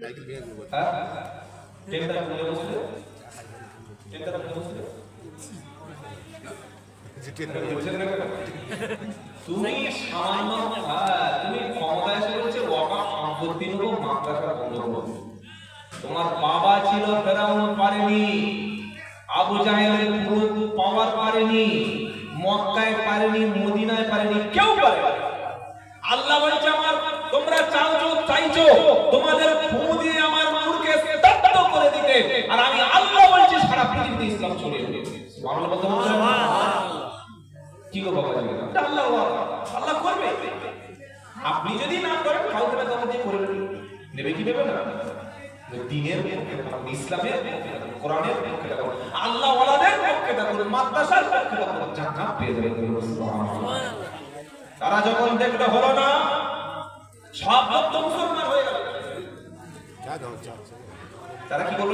তুমি সামান্য হ্যাঁ, তুমি ক্ষমতায় এসে বলছে ওয়াকাফ সম্পত্তি নেব মাদ্রাসা বন্ধ করব। তোমার বাবা ছিল ফেরাউন পারেনি। আবু জাহেলের পুরো পাওয়ার পারেনি। মক্কায় পারেনি মদিনায় পারেনি কেউ পারে আল্লাহ বলছে আমার তোমরা চাওছো, চাইছো, তোমাদের ফু দিয়ে আমার নূরকে স্তব্ধ করে দিতে। আর আমি আল্লাহ বলছি, সারা পৃথিবীতে ইসলাম ছড়িয়ে দেবে সুবহানাল্লাহ বলতে কি গো বাবা আল্লাহ আল্লাহ করবে। আপনি যদি না করেন করে নেবে। কি নেবে না? ইসলামের কোরআনের মাদ্রাসার তারা যখন দেখল হলো না সব লোক তো মুসলমান হয়ে গেল। তারা কি করল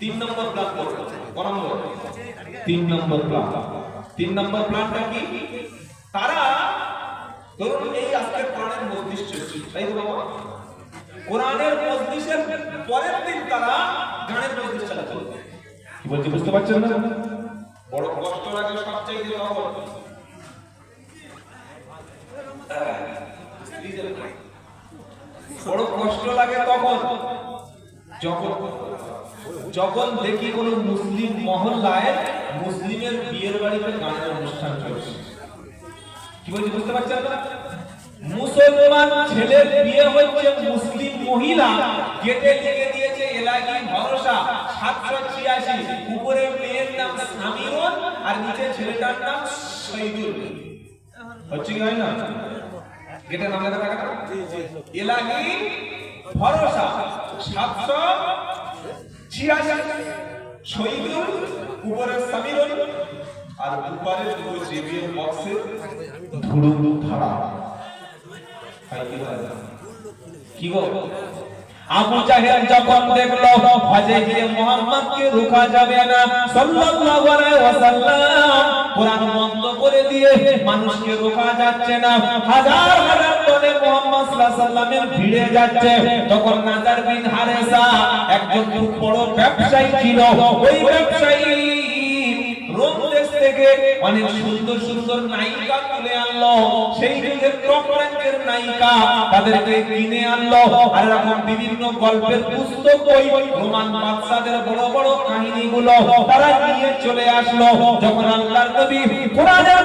তিন নম্বর প্ল্যান করল তিন নম্বর প্ল্যান তিন নম্বর প্ল্যানটা কি? তারা ধরুন এই আজকে কোরআনের মজলিস চলছে তাই তো বাবা? কোরআনের মজলিসের পরের দিন তারা গানের মজলিস চালাতে কি বলছি বুঝতে পারছেন না? বড় কষ্ট লাগে সবচাইতে তখন বড় কষ্ট লাগে তখন। যখন যখন দেখি কোন মুসলিম মহল্লায় মুসলিমের বিয়ের বাড়িতে গানের অনুষ্ঠান চলছে। কি বলছি বুঝতে পারছেন না? মুসলমান ছেলের বিয়ে হচ্ছে মুসলিম মহিলা, গেটে লিখে দিয়েছে এলাকি ভরসা, সাতশো ছিয়াশি। উপরে মেয়ের নাম সামিরন আর নিচে ছেলেটার নাম শহীদুল। হচ্ছে কি হয় না? গেটে নাম লেখা থাকে এলাকি ভরসা, সাতশো ছিয়াশি। শহীদুল উপরে সামিরন আর উপরে দুটো জেবিএম বক্সে কি গো? আবু জাহেল যখন দেখল হজে গিয়ে মোহাম্মদকে রোকা যাবে না, সাল্লাল্লাহু আলাইহি ওয়াসাল্লাম। কোরআন বন্ধ করে দিয়ে মানুষকে রোকা যাচ্ছে না। হাজার হাজার মোহাম্মদ সাল্লাল্লাহু ভিড়ে যাচ্ছে। তখন নাজার বিন হারেসা একজন বড় ব্যবসায়ী ছিল। ওই ব্যবসায়ী থেকে অনেক সুন্দর সুন্দর নায়িকা তুলে আনলো। সেই যুগের টপ নায়িকা তাদেরকে কিনে আনলো। আর এরকম বিভিন্ন গল্পের পুস্তক বই, রোমান বাদশাদের বড় বড় কাহিনীগুলো তারা নিয়ে চলে আসলো। যখন আল্লাহর নবী কোরআনের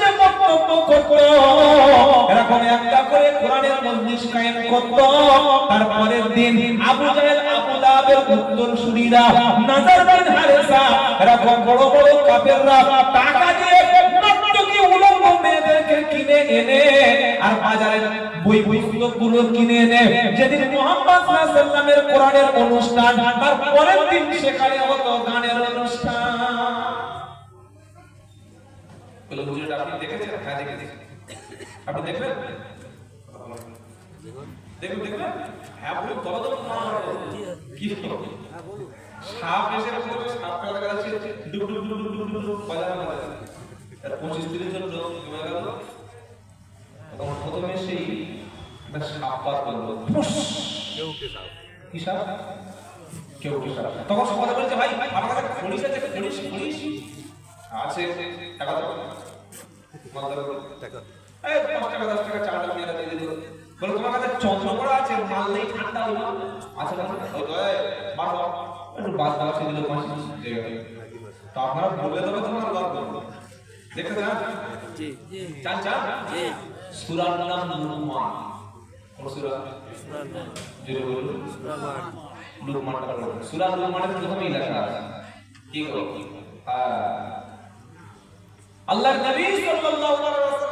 যে বক্তব্য করত এরকম একটা করে কোরআনের মজলিস কায়েম করত, তারপরের দিন আবু জাহেল, আবু লাহাবের উত্তরসূরিরা নাজার বিন হারেসা, এরকম বড় বড় কাফেররা টাকা দিয়ে নর্তকী উলঙ্গ মেয়েদেরকে কিনে এনে আর বাজারে বই পুস্তকগুলো কিনে এনে যেদিন মোহাম্মদ সাল্লামের কোরআনের অনুষ্ঠান, তার পরের দিন সেখানে হতো গানের অনুষ্ঠান। দেখেছেন? হ্যাঁ দেখেছি। আপনি দেখবেন? দেখুন দেখবেন হ্যাঁ বলুন তবে তো কি সাপ এসে বলবে সাপ কাটা গেছে ডুব ডুব ডুব ডুব ডুব ডুব বাজার বাজার আর পঁচিশ তিরিশ জন লোক জমে গেল তখন প্রথমে সেই একটা সাপ পার করল! কি সাপ? কেউ কি সাপ। তখন সবাই বলছে ভাই আমার কাছে খড়িস আছে খড়িস খড়িস আছে টাকা দাও। দাও। এই পাঁচ টাকা দশ টাকা চার টাকা দিয়ে দিল। বলে তোমার কাছে চন্দ্রকড়া আছে মাল নেই ঠান্ডা হলো আছে না ওই তো একটু বাদ দাও সে পাঁচ তো আপনারা বলে দেবে তোমার লাভ করব দেখতে চান জি। জি চান? চান সুরার নাম লুকমান। কোন সুরা। জোরে বলুন। রহমান লুকমানটা সুরা লুকমানের প্রথমেই লেখা আছে। কি গো আল্লাহর নবী সাল্লাল্লাহু আলাইহি